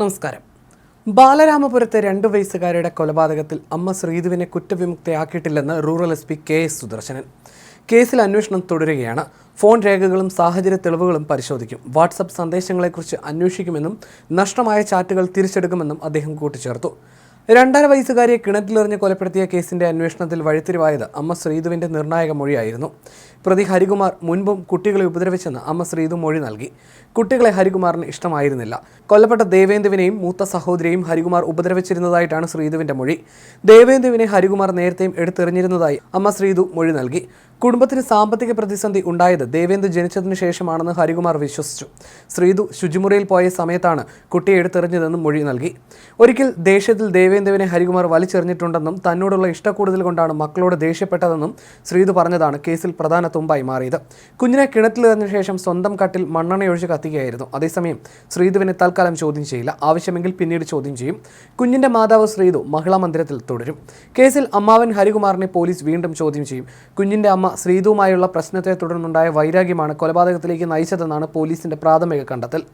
നമസ്കാരം. ബാലരാമപുരത്തെ രണ്ട് വയസ്സുകാരുടെ കൊലപാതകത്തിൽ അമ്മ ശ്രീധുവിനെ കുറ്റവിമുക്തയാക്കിയിട്ടില്ലെന്ന് rural S P K S Sudarsanan. കേസിൽ അന്വേഷണം തുടരുകയാണ്. ഫോൺ രേഖകളും സാഹചര്യ തെളിവുകളും പരിശോധിക്കും. വാട്സപ്പ് സന്ദേശങ്ങളെക്കുറിച്ച് അന്വേഷിക്കുമെന്നും നഷ്ടമായ ചാറ്റുകൾ തിരിച്ചെടുക്കുമെന്നും അദ്ദേഹം കൂട്ടിച്ചേർത്തു. രണ്ടര വയസ്സുകാരിയെ കിണറ്റിലെറിഞ്ഞ് കൊലപ്പെടുത്തിയ കേസിന്റെ അന്വേഷണത്തിൽ വഴിത്തിരിവായത് അമ്മ ശ്രീധുവിന്റെ നിർണായക മൊഴിയായിരുന്നു. പ്രതി ഹരികുമാർ മുൻപും കുട്ടികളെ ഉപദ്രവിച്ചെന്ന് അമ്മ ശ്രീധു മൊഴി നൽകി. കുട്ടികളെ ഹരികുമാറിന് ഇഷ്ടമായിരുന്നില്ല. കൊല്ലപ്പെട്ട ദേവേന്ദുവിനെയും മൂത്ത സഹോദരിയെയും ഹരികുമാർ ഉപദ്രവിച്ചിരുന്നതായിട്ടാണ് ശ്രീധുവിന്റെ മൊഴി. ദേവേന്ദുവിനെ ഹരികുമാർ നേരത്തെയും എടുത്തെറിഞ്ഞിരുന്നതായി അമ്മ ശ്രീധു മൊഴി നൽകി. കുടുംബത്തിന് സാമ്പത്തിക പ്രതിസന്ധി ഉണ്ടായത് ദേവേന്ദു ജനിച്ചതിനു ശേഷമാണെന്ന് ഹരികുമാർ വിശ്വസിച്ചു. ശ്രീധു ശുചിമുറിയിൽ പോയ സമയത്താണ് കുട്ടിയെ എടുത്തെറിഞ്ഞതെന്നും മൊഴി നൽകി. ഒരിക്കൽ ദേഷ്യത്തിൽ ദേവേന്ദ്രവിനെ ഹരികുമാർ വലിച്ചെറിഞ്ഞിട്ടുണ്ടെന്നും തന്നോടുള്ള ഇഷ്ടക്കൂടുതൽ കൊണ്ടാണ് മക്കളോട് ദേഷ്യപ്പെട്ടതെന്നും ശ്രീധു പറഞ്ഞതാണ് കേസിൽ പ്രധാന തുമ്പായി മാറിയത്. കുഞ്ഞിനെ കിണറ്റിലെറിഞ്ഞ ശേഷം സ്വന്തം കട്ടിൽ മണ്ണെണ്ണയൊഴിച്ച് കത്തിക്കുകയായിരുന്നു. അതേസമയം ശ്രീധുവിനെ തൽക്കാലം ചോദ്യം ചെയ്യില്ല. ആവശ്യമെങ്കിൽ പിന്നീട് ചോദ്യം ചെയ്യും. കുഞ്ഞിന്റെ മാതാവ് ശ്രീധു മഹിളാ മന്ദിരത്തിൽ തുടരും. കേസിൽ അമ്മാവൻ ഹരികുമാറിനെ പോലീസ് വീണ്ടും ചോദ്യം ചെയ്യും. കുഞ്ഞിന്റെ അമ്മ ശ്രീധുവുമായുള്ള പ്രശ്നത്തെ തുടർന്നുണ്ടായ വൈരാഗ്യമാണ് കൊലപാതകത്തിലേക്ക് നയിച്ചതെന്നാണ് പോലീസിന്റെ പ്രാഥമിക കണ്ടെത്തൽ.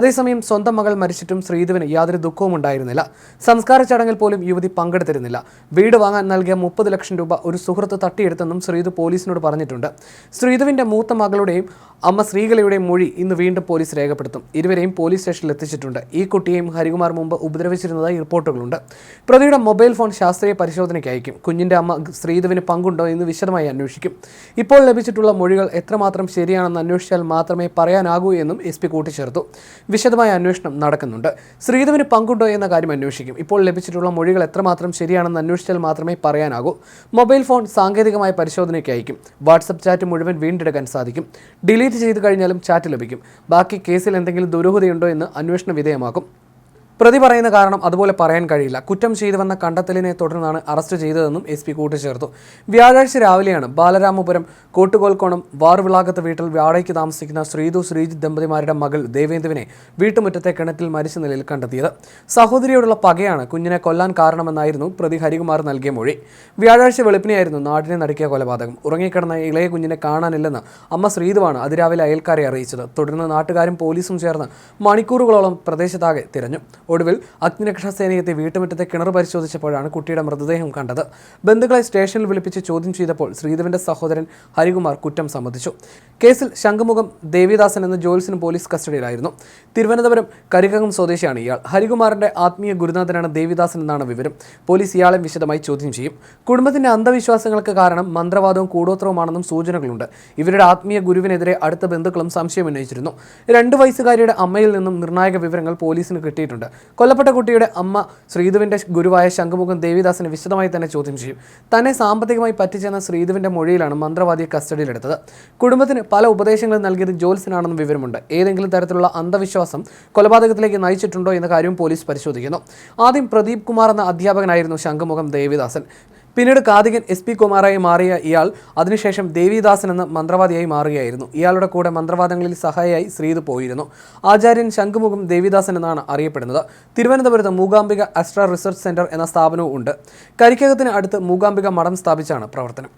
അതേസമയം സ്വന്തം മകൾ മരിച്ചിട്ടും ശ്രീധുവിന് യാതൊരു ദുഃഖവും ഉണ്ടായിരുന്നില്ല സംസ്കാര ചടങ്ങിൽ പോലും യുവതി പങ്കെടുത്തിരുന്നില്ല. വീട് വാങ്ങാൻ നൽകിയ മുപ്പത് ലക്ഷം രൂപ ഒരു സുഹൃത്ത് തട്ടിയെടുത്തെന്നും ശ്രീതു പോലീസിനോട് പറഞ്ഞിട്ടുണ്ട്. ശ്രീതുവിന്റെ മൂത്ത മകളുടെയും അമ്മ ശ്രീകലയുടെയും മൊഴി ഇന്ന് വീണ്ടും പോലീസ് രേഖപ്പെടുത്തും. ഇരുവരെയും പോലീസ് സ്റ്റേഷനിൽ എത്തിച്ചിട്ടുണ്ട്. ഈ കുട്ടിയെയും ഹരികുമാർ മുമ്പ് ഉപദ്രവിച്ചിരുന്നതായി റിപ്പോർട്ടുകളുണ്ട്. പ്രതിയുടെ മൊബൈൽ ഫോൺ ശാസ്ത്രീയ പരിശോധനയ്ക്ക് അയക്കും. കുഞ്ഞിന്റെ അമ്മ ശ്രീധുവിന് പങ്കുണ്ടോ എന്ന് വിശദമായി അന്വേഷിക്കും. ഇപ്പോൾ ലഭിച്ചിട്ടുള്ള മൊഴികൾ എത്രമാത്രം ശരിയാണെന്ന് അന്വേഷിച്ചാൽ മാത്രമേ പറയാനാകൂ എന്നും എസ് പി കൂട്ടിച്ചേർത്തു. വിശദമായ അന്വേഷണം നടക്കുന്നുണ്ട്. ശ്രീധുവിന് പങ്കുണ്ടോ എന്ന കാര്യം അന്വേഷിക്കും. ഇപ്പോൾ ലഭിച്ചിട്ടുള്ള മൊഴികൾ എത്രമാത്രം ശരിയാണെന്ന് അന്വേഷിച്ചാൽ മാത്രമേ പറയാനാകൂ. മൊബൈൽ ഫോൺ സാങ്കേതികമായ പരിശോധനയ്ക്ക് അയക്കും. വാട്സപ്പ് ചാറ്റ് മുഴുവൻ വീണ്ടെടുക്കാൻ സാധിക്കും. ഡിലീറ്റ് ചെയ്ത് കഴിഞ്ഞാലും ചാറ്റ് ലഭിക്കും. ബാക്കി കേസിൽ എന്തെങ്കിലും ദുരൂഹതയുണ്ടോ എന്ന് അന്വേഷണ വിധേയമാക്കും. പ്രതി പറയുന്ന കാരണം അതുപോലെ പറയാൻ കഴിയില്ല. കുറ്റം ചെയ്തുവെന്ന കണ്ടെത്തലിനെ തുടർന്നാണ് അറസ്റ്റ് ചെയ്തതെന്നും എസ് പി കൂട്ടിച്ചേർത്തു. വ്യാഴാഴ്ച രാവിലെയാണ് ബാലരാമപുരം കോട്ടുകോൽക്കോണം വാറുവിളാകത്ത് വീട്ടിൽ വാടകയ്ക്ക് താമസിക്കുന്ന ശ്രീതു ശ്രീജിത്ത് ദമ്പതിമാരുടെ മകൾ ദേവേന്ദുവിനെ വീട്ടുമുറ്റത്തെ കിണറ്റിൽ മരിച്ച നിലയിൽ കണ്ടെത്തിയത്. സഹോദരിയോടുള്ള പകയാണ് കുഞ്ഞിനെ കൊല്ലാൻ കാരണമെന്നായിരുന്നു പ്രതി ഹരികുമാർ നൽകിയ മൊഴി. വ്യാഴാഴ്ച വെളുപ്പിനെയായിരുന്നു നാടിനെ നടുക്കിയ കൊലപാതകം. ഉറങ്ങിക്കിടന്ന ഇളയ കുഞ്ഞിനെ കാണാനില്ലെന്ന് അമ്മ ശ്രീതുവാണ് അതിരാവിലെ അയൽക്കാരെ അറിയിച്ചത്. തുടർന്ന് നാട്ടുകാരും പോലീസും ചേർന്ന് മണിക്കൂറുകളോളം പ്രദേശത്താകെ തിരഞ്ഞു. ഒടുവിൽ അഗ്നിരക്ഷാ സേനയെത്തി വീട്ടുമുറ്റത്തെ കിണർ പരിശോധിച്ചപ്പോഴാണ് കുട്ടിയുടെ മൃതദേഹം കണ്ടത്. ബന്ധുക്കളെ സ്റ്റേഷനിൽ വിളിപ്പിച്ച് ചോദ്യം ചെയ്തപ്പോൾ ശ്രീധവന്റെ സഹോദരൻ ഹരികുമാർ കുറ്റം സമ്മതിച്ചു. കേസിൽ ശംഖുമുഖം ദേവിദാസൻ എന്ന ജോൽസിന് പോലീസ് കസ്റ്റഡിയിലായിരുന്നു. തിരുവനന്തപുരം കരികകം സ്വദേശിയാണ് ഇയാൾ. ഹരികുമാറിന്റെ ആത്മീയ ഗുരുനാഥനാണ് ദേവിദാസൻ എന്നാണ് വിവരം. പോലീസ് ഇയാളെ വിശദമായി ചോദ്യം ചെയ്യും. കുടുംബത്തിന്റെ അന്ധവിശ്വാസങ്ങൾക്ക് കാരണം മന്ത്രവാദവും കൂടോത്രവുമാണെന്നും സൂചനകളുണ്ട്. ഇവരുടെ ആത്മീയ ഗുരുവിനെതിരെ അടുത്ത ബന്ധുക്കളും സംശയം ഉന്നയിച്ചിരുന്നു. രണ്ട് വയസ്സുകാരിയുടെ അമ്മയിൽ നിന്നും നിർണായക വിവരങ്ങൾ പോലീസിന് കിട്ടിയിട്ടുണ്ട്. കൊല്ലപ്പെട്ട കുട്ടിയുടെ അമ്മ ശ്രീധുവിന്റെ ഗുരുവായ ശംഖുമുഖം ദേവിദാസിനെ വിശദമായി തന്നെ ചോദ്യം ചെയ്യും. തന്നെ സാമ്പത്തികമായി പറ്റിച്ചെന്ന ശ്രീധുവിന്റെ മൊഴിയിലാണ് മന്ത്രവാദിയെ കസ്റ്റഡിയിലെടുത്തത്. കുടുംബത്തിന് പല ഉപദേശങ്ങളും നൽകിയത് ജോൽസിനാണെന്ന് വിവരമുണ്ട്. ഏതെങ്കിലും തരത്തിലുള്ള അന്ധവിശ്വാസം കൊലപാതകത്തിലേക്ക് നയിച്ചിട്ടുണ്ടോ എന്ന കാര്യവും പോലീസ് പരിശോധിക്കുന്നു. ആദ്യം പ്രദീപ് കുമാർ എന്ന അധ്യാപകനായിരുന്നു ശംഖുമുഖം ദേവിദാസൻ. പിന്നീട് കാതികൻ എസ് പി കുമാറായി മാറിയ ഇയാൾ അതിനുശേഷം ദേവിദാസൻ എന്ന മന്ത്രവാദിയായി മാറുകയായിരുന്നു. ഇയാളുടെ കൂടെ മന്ത്രവാദങ്ങളിൽ സഹായിയായി ശ്രീത് പോയിരുന്നു. ആചാര്യൻ ശംഖുമുഖം ദേവിദാസൻ എന്നാണ് അറിയപ്പെടുന്നത്. തിരുവനന്തപുരത്ത് മൂകാംബിക അസ്ട്ര റിസർച്ച് സെന്റർ എന്ന സ്ഥാപനവും ഉണ്ട്. കരിക്കകത്തിന് അടുത്ത് മൂകാംബിക മഠം സ്ഥാപിച്ചാണ് പ്രവർത്തനം.